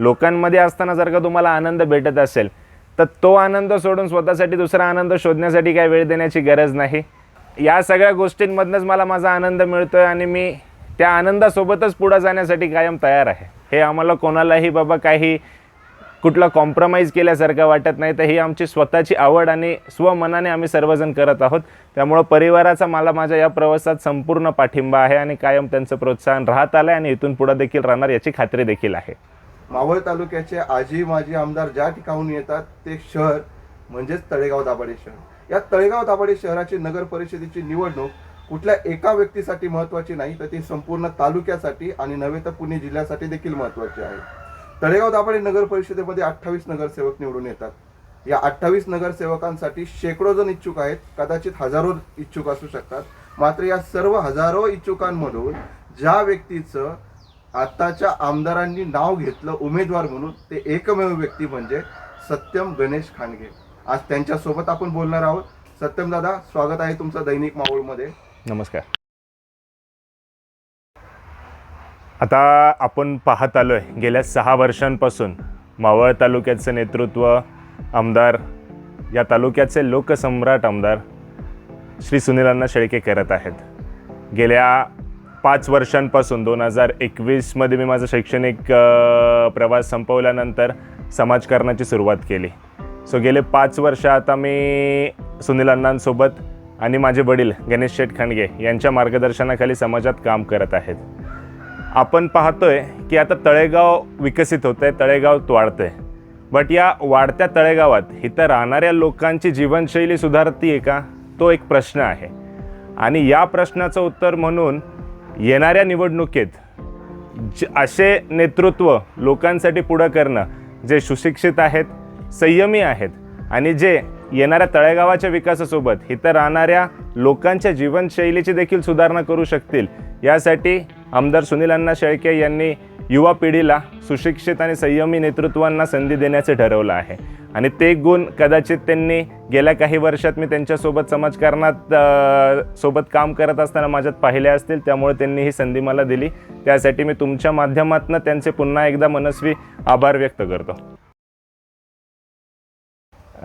लोकांमध्ये असताना जर का तुम्हाला आनंद भेटत असेल तर तो आनंद सोडून स्वतःसाठी दुसरा आनंद शोधण्यासाठी काय वेळ देण्याची गरज नाही. या सगळ्या गोष्टींमधनंच मला माझा आनंद मिळतो आहे आणि मी त्या आनंदासोबतच पुढं जाण्यासाठी कायम तयार आहे. हे आम्हाला कोणालाही बाबा काही कुठला कॉम्प्रोमाइज केल्यासारखं वाटत नाही तर ही आमची स्वतःची आवड आणि स्वमनाने आम्ही सर्वजण करत आहोत. त्यामुळं परिवाराचा मला माझ्या या प्रवासात संपूर्ण पाठिंबा आहे आणि कायम त्यांचं प्रोत्साहन राहत आलं आहे आणि इथून पुढं देखील राहणार याची खात्री देखील आहे. मावळ तालुक्याचे आजी माजी आमदार ज्या ठिकाणून येतात ते शहर म्हणजेच तळेगाव दाभाडे शहर. या तळेगाव दाभाडे शहराची नगर परिषदेची निवडणूक कुठल्या एका व्यक्तीसाठी महत्वाची नाही तर ती संपूर्ण तालुक्यासाठी आणि नव्हे तर पुणे जिल्ह्यासाठी देखील महत्वाची आहे. तळेगाव दाभाडे नगर परिषदेमध्ये अठ्ठावीस नगरसेवक निवडून येतात. या अठ्ठावीस नगरसेवकांसाठी शेकडो जण इच्छुक आहेत कदाचित हजारो इच्छुक असू शकतात. मात्र या सर्व हजारो इच्छुकांमधून ज्या व्यक्तीचं आत्ताच्या आमदारांनी नाव घेतलं उमेदवार म्हणून ते एकमेव व्यक्ती म्हणजे सत्यम गणेश खांडगे. आज त्यांच्यासोबत आपण बोलणार आहोत. सत्यम दादा स्वागत आहे तुमचं दैनिक मावळमध्ये नमस्कार. आता आपण पाहत आलो आहे गेल्या सहा वर्षांपासून मावळ तालुक्याचं नेतृत्व आमदार या तालुक्याचे लोकसम्राट आमदार श्री सुनीलांना शेळके करत आहेत. गेल्या पाच वर्षांपासून दोन हजार एकवीसमध्ये मी माझा शैक्षणिक प्रवास संपवल्यानंतर समाजकारणाची सुरुवात केली. सो गेले पाच वर्ष आता मी सुनील अण्णांसोबत आणि माझे वडील गणेश शेठ खांडगे यांच्या मार्गदर्शनाखाली समाजात काम करत आहेत. आपण पाहतोय की आता तळेगाव विकसित होत आहे तळेगाव वाढतंय. बट या वाढत्या तळेगावात इथं राहणाऱ्या लोकांची जीवनशैली सुधारती आहे का? तो एक प्रश्न आहे. आणि या प्रश्नाचं उत्तर म्हणून येणाऱ्या निवडणुकीत ज असे नेतृत्व लोकांसाठी पुढं करणं जे सुशिक्षित आहेत संयमी आहेत आणि जे येणाऱ्या तळेगावाच्या विकासासोबत इथं राहणाऱ्या लोकांच्या जीवनशैलीची देखील सुधारणा करू शकतील यासाठी आमदार सुनील अण्णा शेळके यांनी युवा पिढीला सुशिक्षित आणि संयमी नेतृत्वांना संधी देण्याचं ठरवलं आहे. आणि ते गुण कदाचित त्यांनी गेल्या काही वर्षात मी त्यांच्यासोबत समाजकारणात सोबत काम करत असताना माझ्यात पाहिले असतील त्यामुळे त्यांनी ही संधी मला दिली. त्यासाठी मी तुमच्या माध्यमातून त्यांचे पुन्हा एकदा मनस्वी आभार व्यक्त करतो.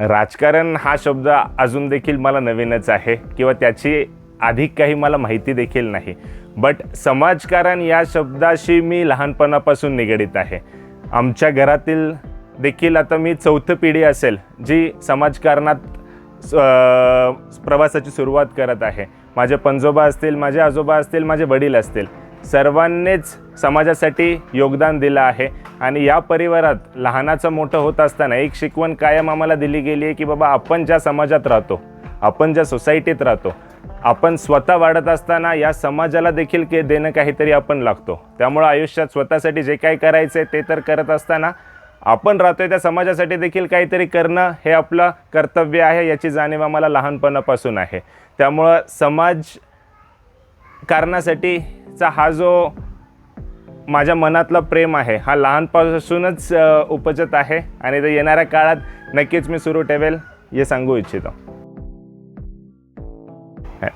राजकारण हा शब्द अजून देखील मला नवीनच आहे किंवा त्याची अधिक काही मला माहिती देखील नाही. बट समाजकारण या शब्दाशी मी लहानपणापासून निगडीत आहे. आमच्या घरातील देखील आता मी चौथं पिढी असेल जी समाजकारणात प्रवासाची सुरुवात करत आहे. माझे पंजोबा असतील माझे आजोबा असतील माझे वडील असतील सर्वांनीच समाजासाठी योगदान दिलं आहे. आणि या परिवारात लहानाचं मोठं होत असताना एक शिकवण कायम आम्हाला दिली गेली आहे की बाबा आपण ज्या समाजात राहतो आपण ज्या सोसायटीत राहतो आपण स्वतः वाढत असताना या समाजाला देखील के देणं काहीतरी आपण लागतो. त्यामुळं आयुष्यात स्वतःसाठी जे काही करायचं आहे ते तर करत असताना आपण राहतोय त्या समाजासाठी देखील काहीतरी करणं हे आपलं कर्तव्य आहे याची जाणीव आम्हाला लहानपणापासून आहे. त्यामुळं समाज कारणासाठीचा हा जो माझ्या मनातला प्रेम आहे हा लहानपासूनच उपजत आहे आणि ते येणाऱ्या काळात नक्कीच मी सुरू ठेवेल हे सांगू इच्छितो.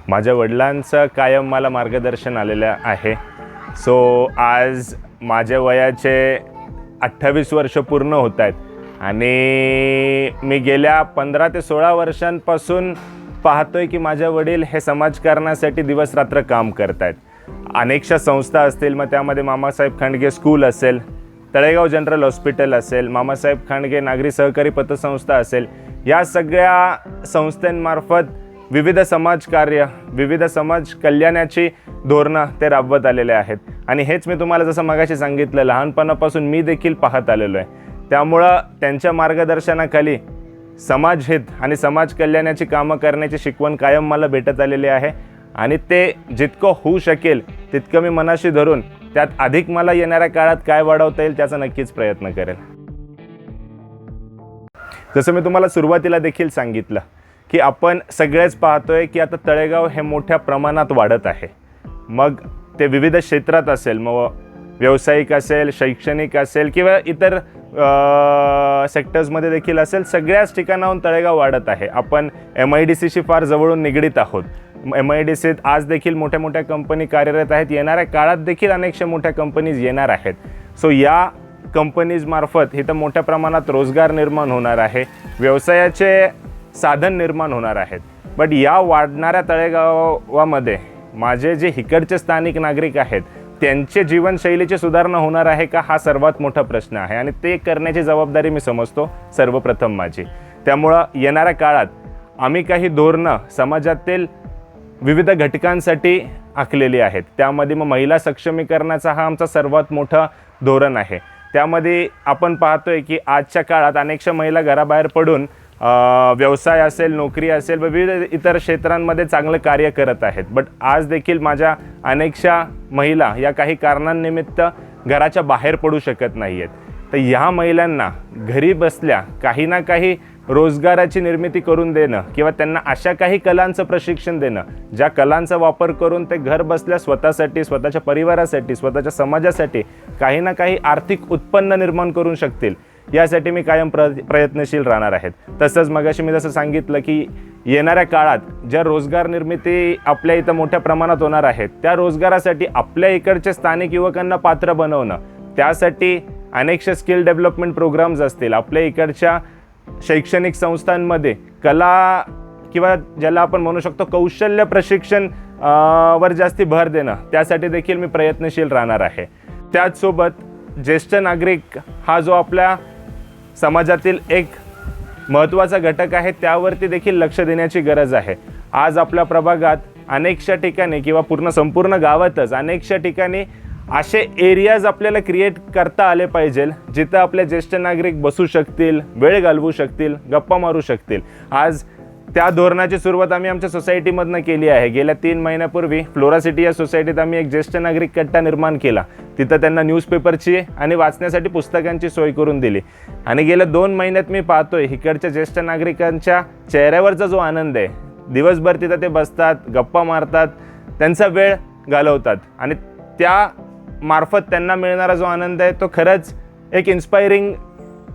माझ्या वडिलांचं कायम मला मार्गदर्शन आलेलं आहे. सो आज माझ्या वयाचे अठ्ठावीस वर्ष पूर्ण होत आहेत. आणि मी गेल्या पंधरा ते सोळा वर्षांपासून पाहतोय की माझ्या वडील हे समाजकारणासाठी दिवसरात्र काम करत आहेत. अनेकशा संस्था असतील मग त्यामध्ये मामासाहेब खांडगे स्कूल असेल तळेगाव जनरल हॉस्पिटल असेल मामासाहेब खांडगे नागरी सहकारी पतसंस्था असेल या सगळ्या संस्थांमार्फत विविध समाजकार्य विविध समाज कल्याणाची धोरणं ते राबवत आलेले आहेत. आणि हेच मी तुम्हाला जसं मगाशी सांगितलं लहानपणापासून मी देखील पाहत आलेलो आहे. त्यामुळं त्यांच्या मार्गदर्शनाखाली समाजहित आणि समाज कल्याणाची कामं करण्याची शिकवण कायम मला भेटत आलेली आहे. आणि ते जितकं होऊ शकेल तितकं मी मनाशी धरून त्यात अधिक मला येणाऱ्या काळात काय वाढवता येईल त्याचा नक्कीच प्रयत्न करेल जसं मी तुम्हाला सुरुवातीला देखील सांगितलं की आपण सगळेच पाहतोय की आता तळेगाव हे मोठ्या प्रमाणात वाढत आहे. मग ते विविध क्षेत्रात असेल मग व्यावसायिक असेल शैक्षणिक असेल किंवा इतर सेक्टर्समध्ये देखील असेल सगळ्याच ठिकाणाहून तळेगाव वाढत आहे. आपण एम आय डी सीशी फार जवळून निगडीत आहोत. एम आय डी सीत आज देखील मोठ्या मोठ्या कंपनी कार्यरत आहेत. येणाऱ्या काळात देखील अनेकशा मोठ्या कंपनीज येणार आहेत. सो या कंपनीजमार्फत इथं मोठ्या प्रमाणात रोजगार निर्माण होणार आहे. व्यवसायाचे साधन निर्माण होणार आहेत. बट या वाढणाऱ्या तळेगावामध्ये माझे जे इकडचे स्थानिक नागरिक आहेत त्यांचे जीवनशैलीची सुधारणा होणार आहे का? हा सर्वात मोठा प्रश्न आहे. आणि ते करण्याची जबाबदारी मी समजतो सर्वप्रथम माझी. त्यामुळं येणाऱ्या काळात आम्ही काही धोरणं समाजातील विविध घटकांसाठी आखलेली आहेत. त्यामध्ये मग महिला सक्षमीकरणाचा हा आमचा सर्वात मोठा धोरण आहे. त्यामध्ये आपण पाहतोय की आजच्या काळात अनेकशा महिला घराबाहेर पडून व्यवसाय असेल नोकरी असेल विविध इतर क्षेत्रांमध्ये चांगलं कार्य करत आहेत. बट आज देखील माझ्या अनेकशा महिला या काही कारणांनिमित्त घराच्या बाहेर पडू शकत नाही आहेत तर ह्या महिलांना घरी बसल्या काही ना काही रोजगाराची निर्मिती करून देणं किंवा त्यांना अशा काही कलांचं प्रशिक्षण देणं ज्या कलांचा वापर करून ते घर बसल्या स्वतःसाठी स्वतःच्या परिवारासाठी स्वतःच्या समाजासाठी काही ना काही आर्थिक उत्पन्न निर्माण करू शकतील. यासाठी मी कायम प्र प्रयत्नशील राहणार आहेत. तसंच मगाशी मी जसं सांगितलं की येणाऱ्या काळात ज्या रोजगार निर्मिती आपल्या इथं मोठ्या प्रमाणात होणार आहेत त्या रोजगारासाठी आपल्या इकडच्या स्थानिक युवकांना पात्र बनवणं त्यासाठी अनेकशे स्किल डेव्हलपमेंट प्रोग्राम्स असतील. आपल्या इकडच्या शैक्षणिक संस्थांमध्ये कला किंवा ज्याला आपण म्हणू शकतो कौशल्य प्रशिक्षण वर जास्ती भर देणं त्यासाठी देखील मी प्रयत्नशील राहणार आहे. त्याचसोबत ज्येष्ठ नागरिक हा जो आपल्या समाजातील एक महत्त्वाचा घटक आहे त्यावरती देखील लक्ष देण्याची गरज आहे. आज आपल्या प्रभागात अनेकशा ठिकाणी किंवा पूर्ण संपूर्ण गावातच अनेकशा ठिकाणी असे एरियाज आपल्याला क्रिएट करता आले पाहिजे जिथं आपले ज्येष्ठ नागरिक बसू शकतील वेळ घालवू शकतील गप्पा मारू शकतील. आज त्या धोरणाची सुरुवात आम्ही आमच्या सोसायटीमधनं केली आहे. गेल्या तीन महिन्यापूर्वी फ्लोरा सिटी या सोसायटीत आम्ही एक ज्येष्ठ नागरिक कट्टा निर्माण केला. तिथं त्यांना न्यूजपेपरची आणि वाचण्यासाठी पुस्तकांची सोय करून दिली. आणि गेल्या दोन महिन्यात मी पाहतोय इकडच्या ज्येष्ठ नागरिकांच्या चेहऱ्यावरचा जो आनंद आहे दिवसभर तिथं ते बसतात गप्पा मारतात त्यांचा वेळ घालवतात. आणि त्या मार्फत त्यांना मिळणारा जो आनंद आहे तो खरंच एक इन्स्पायरिंग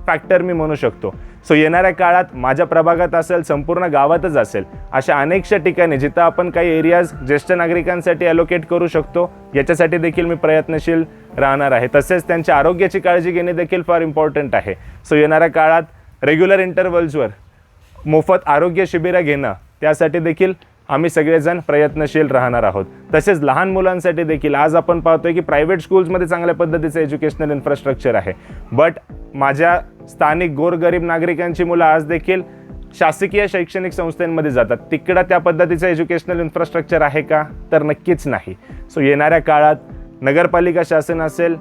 फॅक्टर मी म्हणू शकतो. सो येणाऱ्या काळात माझ्या प्रभागात असेल संपूर्ण गावातच असेल अशा अनेकशा ठिकाणी जिथं आपण काही एरियाज ज्येष्ठ नागरिकांसाठी अलोकेट करू शकतो याच्यासाठी देखील मी प्रयत्नशील राहणार आहे. तसेच त्यांच्या आरोग्याची काळजी घेणे देखील फार इम्पॉर्टंट आहे. सो येणाऱ्या काळात रेग्युलर इंटरवल्सवर मोफत आरोग्य शिबिरं घेणं त्यासाठी देखील आम्ही सगळेजण प्रयत्नशील राहणार आहोत. तसेच लहान मुलांसाठी देखील आज आपण पाहतोय की प्रायव्हेट स्कूल्समध्ये चांगल्या पद्धतीचं एज्युकेशनल इन्फ्रास्ट्रक्चर आहे. बट माझ्या स्थानिक गोरगरीब नागरिकांची मुलं आज देखील शासकीय शैक्षणिक संस्थांमध्ये जातात. तिकडं त्या पद्धतीचं एज्युकेशनल इन्फ्रास्ट्रक्चर आहे का? तर नक्कीच नाही. सो येणाऱ्या काळात नगरपालिका शासन असेल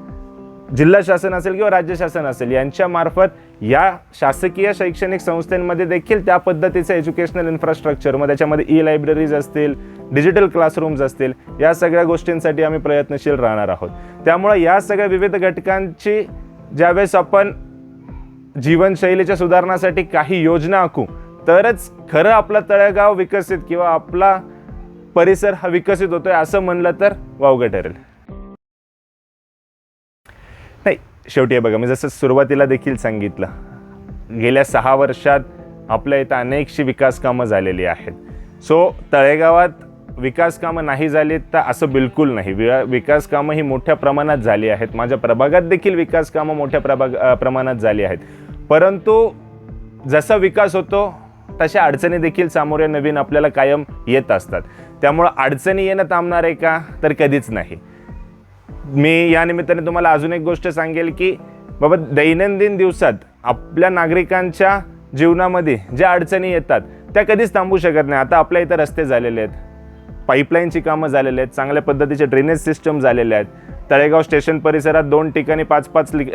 जिल्हा शासन असेल किंवा राज्य शासन असेल यांच्यामार्फत या शासकीय शैक्षणिक संस्थांमध्ये देखील त्या पद्धतीचं एज्युकेशनल इन्फ्रास्ट्रक्चर मग त्याच्यामध्ये ई लायब्ररीज असतील डिजिटल क्लासरूम्स असतील या सगळ्या गोष्टींसाठी आम्ही प्रयत्नशील राहणार आहोत. त्यामुळे या सगळ्या विविध घटकांची ज्यावेळेस आपण जीवनशैलीच्या सुधारणासाठी काही योजना आखू तरच खरं आपलं तळेगाव विकसित किंवा आपला परिसर हा विकसित होतोय असं म्हणलं तर वावगं ठरेल. नाही शेवटी आहे बघा मी जसं सुरुवातीला देखील सांगितलं गेल्या सहा वर्षात आपल्या इथं अनेकशी विकास कामं झालेली आहेत. सो तळेगावात विकास कामं नाही झाली तर असं बिलकुल नाही. वि विकास कामं ही मोठ्या प्रमाणात झाली आहेत. माझ्या प्रभागात देखील विकास कामं मोठ्या प्रभाग प्रमाणात झाली आहेत. परंतु जसा विकास होतो तशा अडचणी देखील सामोरे नवीन आपल्याला कायम येत असतात. त्यामुळं अडचणी येणं थांबणार आहे का? तर कधीच नाही. मी या निमित्ताने तुम्हाला अजून एक गोष्ट सांगेल की बाबा दैनंदिन दिवसात आपल्या नागरिकांच्या जीवनामध्ये ज्या अडचणी येतात त्या कधीच थांबू शकत नाही. आता आपल्या इथं रस्ते झालेले आहेत. पाईपलाईनची कामं झालेली आहेत. चांगल्या पद्धतीचे ड्रेनेज सिस्टम झालेले आहेत. तळेगाव स्टेशन परिसरात दोन ठिकाणी पाच पाच लि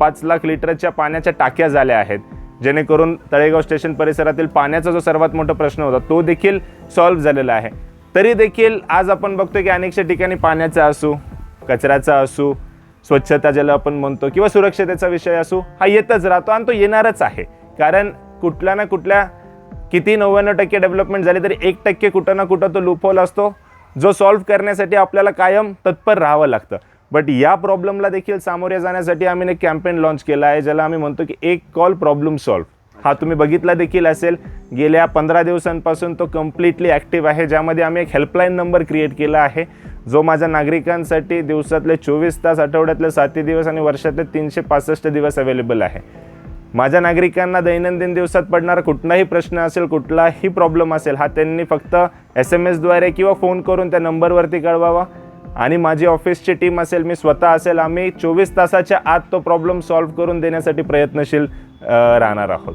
पाच लाख लिटरच्या पाण्याच्या टाक्या झाल्या आहेत. जेणेकरून तळेगाव स्टेशन परिसरातील पाण्याचा जो सर्वात मोठा प्रश्न होता तो देखील सॉल्व्ह झालेला आहे. तरी देखील आज आपण बघतो की अनेकशा ठिकाणी पाण्याचा असू कचऱ्याचा असू स्वच्छता ज्याला आपण म्हणतो किंवा सुरक्षतेचा विषय असू हा येतच राहतो आणि तो येणारच आहे. कारण कुठल्या ना कुठल्या किती नव्याण्णव टक्के डेव्हलपमेंट झाली तरी एक टक्के कुठं ना कुठं तो लुपोल असतो जो सॉल्व्ह करण्यासाठी आपल्याला कायम तत्पर राहावं लागतं. बट या प्रॉब्लेमला देखील सामोरे जाण्यासाठी आम्ही एक कॅम्पेन लॉन्च केला आहे ज्याला आम्ही म्हणतो की एक कॉल प्रॉब्लेम सॉल्व्ह हा तुम्ही बघितला देखील असेल गेल्या पंधरा दिवसांपासून तो कम्प्लिटली ॲक्टिव्ह आहे ज्यामध्ये आम्ही एक हेल्पलाईन नंबर क्रिएट केला आहे जो माझ्या नागरिकांसाठी दिवसातले चोवीस तास आठवड्यातले सातही दिवस आणि वर्षातले तीनशे पासष्ट दिवस अवेलेबल आहे. माझ्या नागरिकांना दैनंदिन दिवसात पडणारा कुठलाही प्रश्न असेल कुठलाही प्रॉब्लेम असेल हा त्यांनी फक्त एस एम एसद्वारे किंवा फोन करून त्या नंबरवरती कळवावा. आणि माझी ऑफिसची टीम असेल मी स्वतः असेल आम्ही चोवीस तासाच्या आत तो प्रॉब्लेम सॉल्व्ह करून देण्यासाठी प्रयत्नशील राहणार आहोत.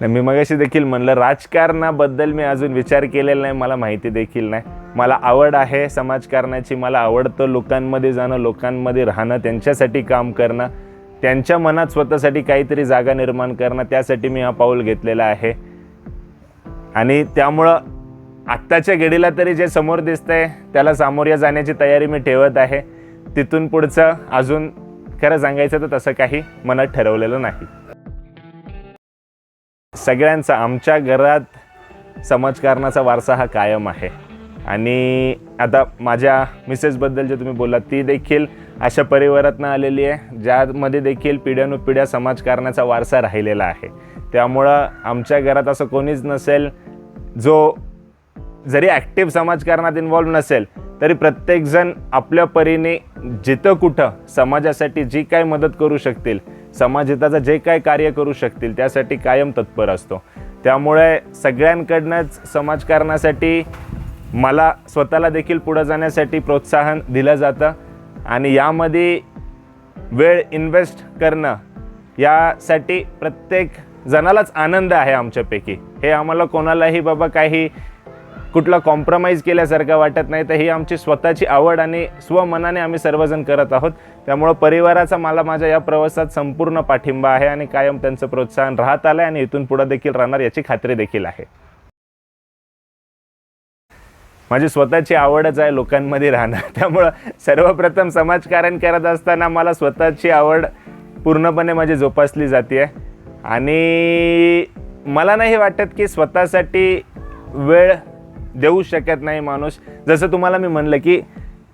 मी मगाशी देखील म्हणलं राजकारणाबद्दल मी अजून विचार केलेला नाही मला माहिती देखील नाही. मला आवड आहे समाजकारणाची मला आवडतं लोकांमध्ये जाणं लोकांमध्ये राहणं त्यांच्यासाठी काम करणं त्यांच्या मनात स्वतःसाठी काहीतरी जागा निर्माण करणं त्यासाठी मी हा पाऊल घेतलेला आहे. आणि त्यामुळं आत्ताच्या घडीला तरी जे समोर दिसतंय त्याला सामोर्या जाण्याची तयारी मी ठेवत आहे. तिथून पुढचं अजून खरं सांगायचं तर तसं काही मनात ठरवलेलं नाही. सगळ्यांचा आमच्या घरात समाजकारणाचा वारसा हा कायम आहे. आणि आता माझ्या मिसेसबद्दल जे तुम्ही बोललात ती देखील अशा परिवारातनं आलेली आहे ज्यामध्ये देखील पिढ्यानुपिढ्या समाजकारणाचा वारसा राहिलेला आहे. त्यामुळं आमच्या घरात असं कोणीच नसेल जो जरी ॲक्टिव्ह समाजकारणात इन्व्हॉल्व नसेल तरी प्रत्येकजण आपल्या परीने जिथं कुठं समाजासाठी जी काय मदत करू शकतील समाजहिताचं जे काय कार्य करू शकतील त्यासाठी कायम तत्पर असतो. त्यामुळे सगळ्यांकडनंच समाजकारणासाठी मला स्वतःला देखील पुढं जाण्यासाठी प्रोत्साहन दिलं जातं आणि यामध्ये वेळ इन्व्हेस्ट करणं यासाठी प्रत्येक जणालाच आनंद आहे आमच्यापैकी. हे आम्हाला कोणालाही बाबा काही कुठला कॉम्प्रोमाइज केल्यासारखं वाटत नाही. तर ही आमची स्वतःची आवड आणि स्वमनाने आम्ही सर्वजण करत आहोत. त्यामुळं परिवाराचा मला माझ्या या प्रवासात संपूर्ण पाठिंबा आहे आणि कायम त्यांचं प्रोत्साहन राहत आलं आहे आणि इथून पुढं देखील राहणार याची खात्री देखील आहे. माझी स्वतःची आवडच आहे लोकांमध्ये राहणं. त्यामुळं सर्वप्रथम समाजकारण करत असताना मला स्वतःची आवड पूर्णपणे माझी जोपासली जाते आहे आणि मला नाही वाटत की स्वतःसाठी वेळ देऊ शकत नाही माणूस. जसं तुम्हाला मी म्हणलं की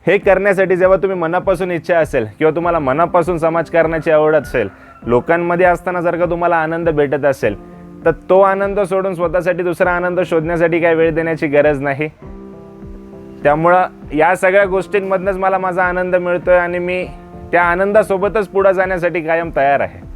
हे करण्यासाठी जेव्हा तुम्ही मनापासून इच्छा असेल किंवा तुम्हाला मनापासून समाजकारणाची आवड असेल लोकांमध्ये असताना जर का तुम्हाला आनंद भेटत असेल तर तो आनंद सोडून स्वतःसाठी दुसरा आनंद शोधण्यासाठी काय वेळ देण्याची गरज नाही. त्यामुळं या सगळ्या गोष्टींमधनंच मला माझा आनंद मिळतोय आणि मी त्या आनंदासोबतच पुढं जाण्यासाठी कायम तयार आहे.